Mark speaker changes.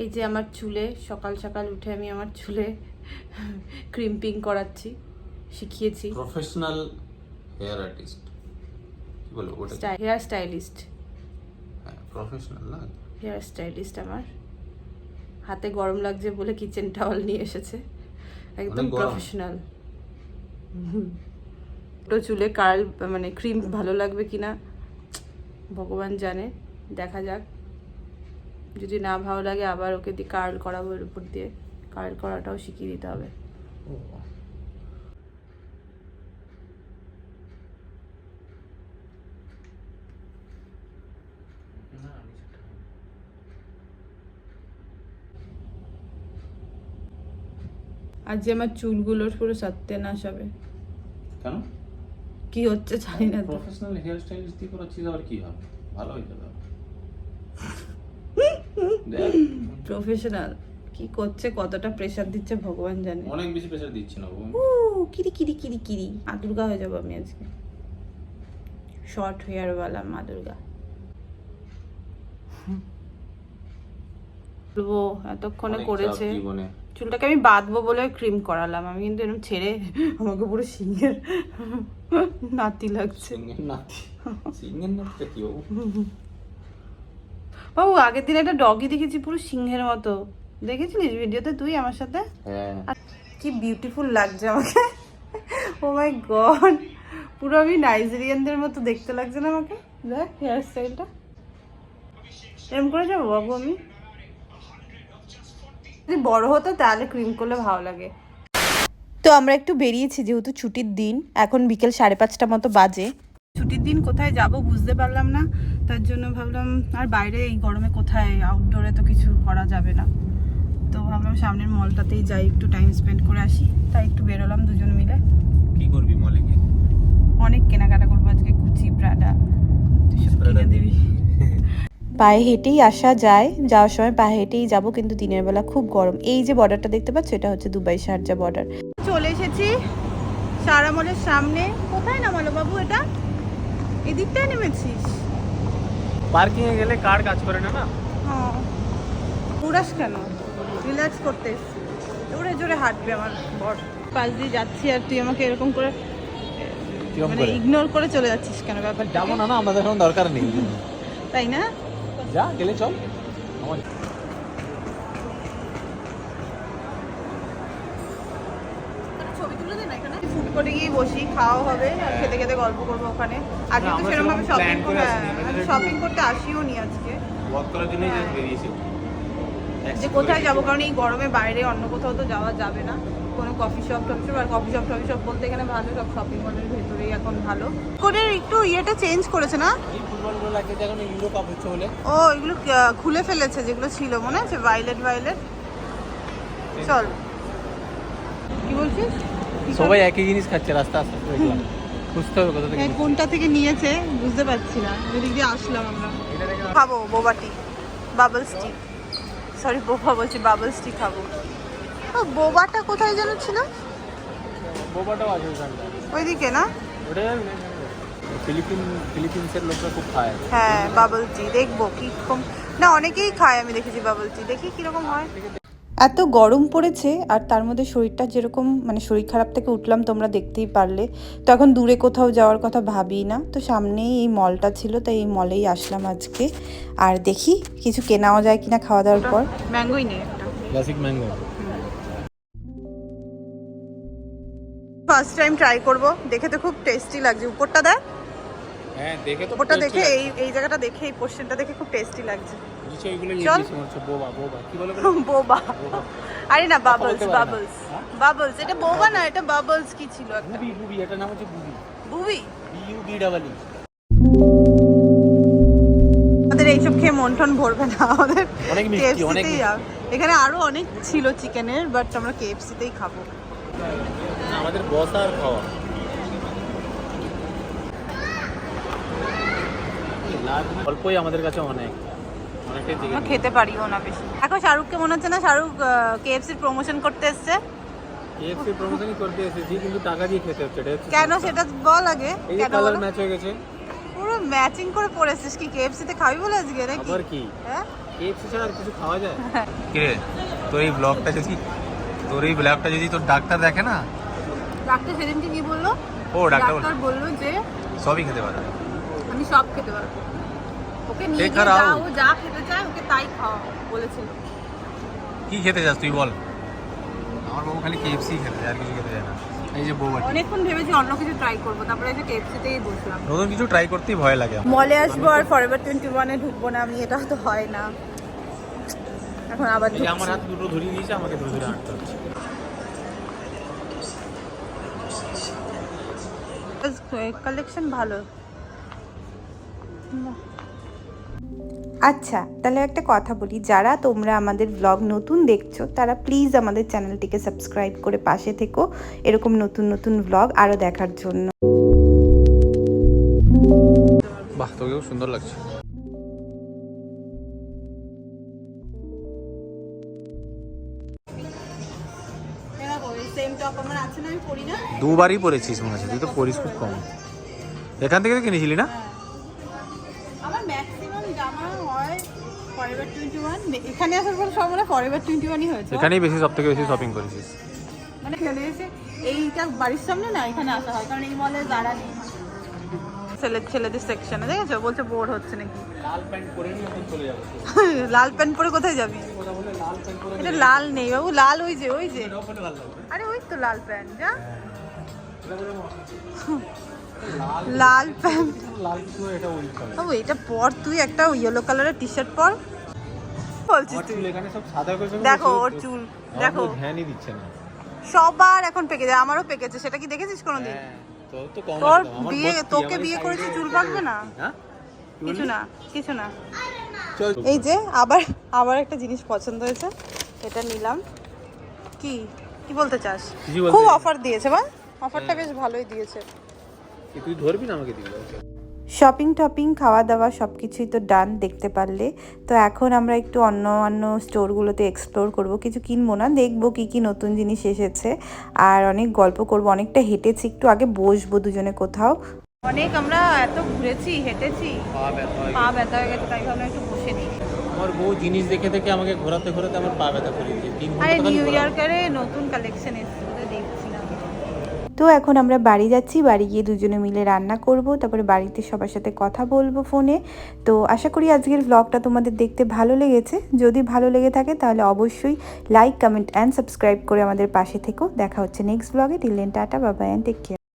Speaker 1: এই যে আমার চুলে সকাল সকাল উঠে আমি আমার চুলে ক্রিম্পিং করাচ্ছি শিখিয়েছি।
Speaker 2: প্রফেশনাল হেয়ার আর্টিস্ট কি ওটা
Speaker 1: হেয়ার স্টাইলিস্ট
Speaker 2: প্রফেশনাল না?
Speaker 1: হেয়ার স্টাইলিস্ট আমার। হাতে গরম লাগছে বলে কিচেন টাওয়াল নিয়ে এসেছে। একদম। প্রফেশনাল ছোটো চুলে কার্ল মানে ক্রিম ভালো লাগবে কিনা ভগবান জানে। দেখা যাক। যদি না ভালো লাগে আবার ওকে দিয়ে কার্ল করাবো এর উপর দিয়ে। কার্ল করাটাও শিখিয়ে দিতে হবে। আজ যে আমার চুলগুলোর পুরো না হবে।
Speaker 2: কেন?
Speaker 1: কি হচ্ছে জানি না
Speaker 2: প্রফেশনাল হেয়ার স্টাইলিস্ট দিয়ে করাচ্ছিস আবার কি হবে? ভালো হয়ে যাবে দেখ,
Speaker 1: প্রফেশনাল কি করছে কতটা প্রেসার দিচ্ছে ভগবান জানে।
Speaker 2: অনেক বেশি প্রেশার দিচ্ছি না
Speaker 1: ও কিরি কিরি কিরি কিরি। মা দুর্গা হয়ে যাব আমি আজকে। শর্ট হেয়ারওয়ালা মা দুর্গা। বলব এতক্ষণে করেছে। চুলটাকে আমি বাঁধবো বলে ক্রিম করালাম। আমি কিন্তু এরকম ছেড়ে আমাকে পুরো সিংহের নাতি লাগছে।
Speaker 2: সিংহের নাতি? সিংহের নাতিটা কি বাবু
Speaker 1: আগের দিন একটা ডগি দেখেছি পুরো সিংহের মতো। দেখেছিলিস ভিডিওতে তুই আমার সাথে?
Speaker 2: হ্যাঁ।
Speaker 1: আর কি বিউটিফুল লাগছে আমাকে। ও মাই গড পুরো আমি নাইজেরিয়ানদের মতো দেখতে লাগছে না আমাকে? দেখ হেয়ার স্টাইলটা এরকম করে যাব বাবু আমি? যদি বড় হতো তাহলে ক্রিম করলে ভালো লাগে।
Speaker 3: তো আমরা একটু বেরিয়েছি যেহেতু ছুটির দিন এখন বিকেল সাড়ে পাঁচটা মতো বাজে।
Speaker 1: ছুটির দিন কোথায় যাব বুঝতে পারলাম না। তার জন্য ভাবলাম আর বাইরে এই গরমে কোথায়? আউটডোরে তো কিছু করা যাবে না। তো ভাবলাম সামনের মলটাতেই যাই একটু টাইম স্পেন্ড করে আসি। তাই একটু বেরোলাম দুজন মিলে।
Speaker 2: কি করবি মলে গিয়ে?
Speaker 1: অনেক কেনাকাটা করব আজকে কুচি প্রাডা কিনে দিবি।
Speaker 3: পায়ে হেঁটেই আসা যায়। যাওয়ার সময় পায়ে হেঁটেই যাব কিন্তু দিনের বেলা খুব গরম। এই যে বর্ডারটা দেখতে পাচ্ছ এটা হচ্ছে দুবাই শারজা বর্ডার
Speaker 1: চলে এসেছি সারা মলের সামনে। কোথায় নামালো বাবু এটা? এদিকটায় নেমেছিস?
Speaker 4: পার্কিং এ গেলে কার কাজ করে না না?
Speaker 1: হ্যাঁ। উড়াস কেন? রিল্যাক্স করতে জোরে জোরে হাঁটবে আমার বর। পাশ দিয়ে যাচ্ছি আর তুই আমাকে এরকম করে মানে ইগনোর করে চলে যাচ্ছিস কেন ব্যাপারটা
Speaker 4: যাব না না আমাদের এখন দরকার নেই।
Speaker 1: তাই না?
Speaker 4: যা গেলে চল। আমার
Speaker 1: ফুড গিয়ে বসি খাওয়া হবে আর খেতে খেতে গল্প করব ওখানে। আজকে তো সেরকম ভাবে শপিং
Speaker 4: করে
Speaker 1: শপিং করতে আসিও নি আজকে।
Speaker 2: ওয়াক করার জন্যই
Speaker 1: হ্যাঁ।
Speaker 2: বেরিয়েছি।
Speaker 1: যে কোথায় যাব? কারণ এই গরমে বাইরে অন্য কোথাও তো যাওয়া যাবে না। কোনো কফি শপ টফি শপ আর কফি শপ টফি শপ বলতে এখানে ভালো সব শপিং মলের ভেতরেই এখন ভালো। করে একটু ইয়েটা চেঞ্জ করেছে না?
Speaker 4: বলে।
Speaker 1: ও এগুলো খুলে ফেলেছে যেগুলো ছিল মনে আছে? ভাইলেট ভাইলেট চল। কি বলছিস?
Speaker 4: সবাই একই জিনিস খাচ্ছে রাস্তা আস্তে দেখলাম। খুঁজতে হবে কোথা থেকে
Speaker 1: এই কোনটা থেকে নিয়েছে বুঝতে পারছি না। ওদিক দিয়ে আসলাম আমরা। খাব বোবাটি বাবলস টি সরি বোবা বলছি বাবলস টি খাব। ও বোবাটা কোথায় যেন ছিল?
Speaker 4: বোবাটাও আছে ওখানটা
Speaker 1: ওইদিকে না?
Speaker 4: ওটা যাবি না ফিলিপিন ফিলিপিন্সের লোকরা খুব খায়।
Speaker 1: হ্যাঁ বাবল টি দেখব কি কম না অনেকেই খায় আমি দেখেছি বাবল টি দেখি কীরকম হয়।
Speaker 3: এত গরম পড়েছে আর তার মধ্যে শরীরটা যেরকম মানে শরীর খারাপ থেকে উঠলাম তোমরা দেখতেই পারলে। তো এখন দূরে কোথাও যাওয়ার কথা ভাবি না। তো সামনেই এই মলটা ছিল তাই এই মলেই আসলাম আজকে। আর দেখি কিছু কেনাও যায় কিনা খাওয়া দাওয়ার পর।
Speaker 1: ম্যাঙ্গোই নেই
Speaker 4: classic mango.
Speaker 1: First time try করব। দেখে তো খুব টেস্টি লাগছে। উপরটা দেখ।
Speaker 4: হ্যাঁ দেখে তো
Speaker 1: উপরটা দেখে এই এই জায়গাটা দেখে এই পোর্শনটা দেখে খুব টেস্টি লাগছে।
Speaker 4: নিচে হচ্ছে বোবা বোবা। কি বলে?
Speaker 1: বোবা। আরে না বাবলস। বাবলস? বাবলস এটা বোবা না এটা বাবলস কি ছিল একটা?
Speaker 4: বুবি বুবি এটার নাম হচ্ছে বুবি।
Speaker 1: বুবি?
Speaker 4: B U B double E
Speaker 1: আমাদের এইসব খেয়ে মন টন ভরবে না আমাদের
Speaker 4: অনেক মিষ্টি, অনেক।
Speaker 1: এখানে আরও অনেক ছিল চিকেনের বাট আমরা কেএফসিতেই খাব।
Speaker 4: আমাদের বসা আর খাওয়া। অল্পই আমাদের কাছে অনেক।
Speaker 1: খেতে পারিও না বেশি। এখন শাহরুখকে মনে হচ্ছে না শাহরুখ কেএফসির প্রমোশন করতে এসছে?
Speaker 4: কেএফসি প্রমোশনই করতে এসেছি কিন্তু টাকা দিয়ে খেতে হচ্ছে।
Speaker 1: কেন সেটা বল আগে।
Speaker 4: এই যে
Speaker 1: কেন
Speaker 4: কালার? ম্যাচ হয়ে গেছে।
Speaker 1: পুরো ম্যাচিং করে পড়েছিস কি? কেএফসিতে খাবি বলে আজকে নাকি?
Speaker 4: আবার কি?
Speaker 1: হ্যাঁ?
Speaker 4: কেএফসি ছাড়া আর কিছু খাওয়া যায়?
Speaker 5: কিরে তোর এই ব্লগটা যদি তোর এই ব্লগটা যদি তোর ডাক্তার দেখে না?
Speaker 1: ডাক্তার সেদিনকে কি বলল?
Speaker 5: ও ডাক্তার বল-
Speaker 1: ডাক্তার বলল যে
Speaker 5: সবই খেতে পারে।
Speaker 1: সব খেতে পারব ওকে নিয়ে
Speaker 5: শেখার
Speaker 1: গিয়ে যা
Speaker 5: আও।
Speaker 1: ও যা খেতে চায় ওকে তাই খাওয়া বলেছিল।
Speaker 5: কি খেতে চাস তুই বল। আমার বাবু খালি কেএফসি খেতে চায় আর কিছু খেতে চায় না। এই যে বউ
Speaker 1: অনেকক্ষণ ভেবেছি অন্য কিছু ট্রাই করব তারপরে এই যে কেএফসিতেই বসলাম।
Speaker 5: নতুন কিছু ট্রাই করতেই ভয় লাগে
Speaker 1: মলে আসব আর ফরএভার টোয়েন্টি ওয়ানে ঢুকবো না আমি এটা তো হয় না। এখন আবার
Speaker 4: আমার হাত দুটো ধরিয়ে দিয়েছে আমাকে ধরে ধরে হাঁটতে হচ্ছে।
Speaker 1: কালেকশন ভালো।
Speaker 3: আচ্ছা তাহলে একটা কথা বলি। যারা তোমরা আমাদের ব্লগ নতুন দেখছ, তারা প্লিজ আমাদের চ্যানেলটিকে সাবস্ক্রাইব করে পাশে থেকো এরকম নতুন নতুন ব্লগ আরও দেখার জন্য।
Speaker 5: বাহ, তোকেও সুন্দর লাগছে। দুবারই পরেছিস মনে হচ্ছে, তুই তো পরিস খুব কম। এখান থেকে তো কিনেছিলি না
Speaker 1: আমার ম্যাক্সিমাম জামা হয় ফরএভার এখানে আসার পর সব মানে ফরএভার টোয়েন্টি ওয়ানই হয়েছে।
Speaker 5: এখানেই বেশি সব থেকে বেশি শপিং করেছিস।
Speaker 1: মানে এখানে এসে এইটা বাড়ির সামনে না এখানে আসা হয়। কারণ এই মলে যারা নেই। ছেলে ছেলেদের সেকশনে দেখেছ? বলছে বোর হচ্ছে নাকি।
Speaker 4: লাল প্যান্ট পরে চলে যাব।
Speaker 1: লাল প্যান্ট পরে কোথায় যাবি?
Speaker 4: লাল
Speaker 1: এটা লাল নেই বাবু লাল ওই যে ওই যে। আরে ওই তো লাল প্যান্ট যা।
Speaker 4: লাল
Speaker 1: লাল প্যান্ট। বাবু এটা পর তুই একটা ইয়েলো কালারের টি শার্ট পর। বলছিস তুই।
Speaker 4: এখানে সব সাদা করে
Speaker 1: দেখো ওর চুল দেখো।
Speaker 4: ধ্যানই দিচ্ছে না।
Speaker 1: সবার এখন পেকে যায় আমারও পেকেছে সেটা কি দেখেছিস কোনোদিন?
Speaker 4: হ্যাঁ
Speaker 1: তোর বিয়ে তোকে বিয়ে করেছে চুল পাকবে না?
Speaker 4: হ্যাঁ?
Speaker 1: কিছু না কিছু না। এই যে আবার আবার একটা জিনিস পছন্দ হয়েছে এটা নিলাম। কি? কি বলতে চাস? খুব অফার দিয়েছে বা? অফারটা বেশ ভালোই দিয়েছে।
Speaker 4: তুই ধরবি না আমাকে দিবি
Speaker 3: শপিং টপিং খাওয়া দাওয়া সব কিছুই তো ডান দেখতে পারলে। তো এখন আমরা একটু অন্য অন্য স্টোরগুলোতে এক্সপ্লোর করব। কিছু কিনবো না দেখব কি কি নতুন জিনিস এসেছে। আর অনেক গল্প করব অনেকটা হেঁটেছি একটু আগে বসবো দুজনে কোথাও।
Speaker 1: অনেক আমরা এত ঘুরেছি হেঁটেছি।
Speaker 4: পা ব্যথা হয়ে
Speaker 1: পা ব্যথা হয়ে গেছে তাই ভাবলাম একটু বসে নিই।
Speaker 4: আমার বউ জিনিস দেখে দেখে আমাকে ঘোরাতে ঘোরাতে আমার পা ব্যথা করে দিয়েছে তিন
Speaker 1: আরে
Speaker 4: ঘণ্টা
Speaker 1: নিউ ইয়র্কারে নতুন কালেকশন এসেছে।
Speaker 3: তো এখন আমরা বাড়ি যাচ্ছি, বাড়ি গিয়ে দুজনে মিলে রান্না করব, তারপরে বাড়িতে সবার সাথে কথা বলব ফোনে। তো আশা করি আজকের ব্লগটা তোমাদের দেখতে ভালো লেগেছে। যদি ভালো লেগে থাকে তাহলে অবশ্যই লাইক কমেন্ট অ্যান্ড সাবস্ক্রাইব করে আমাদের পাশে থেকেও দেখা হচ্ছে নেক্সট ব্লগে টিলেন টাটা বাবা অ্যান্ড টেক কেয়ার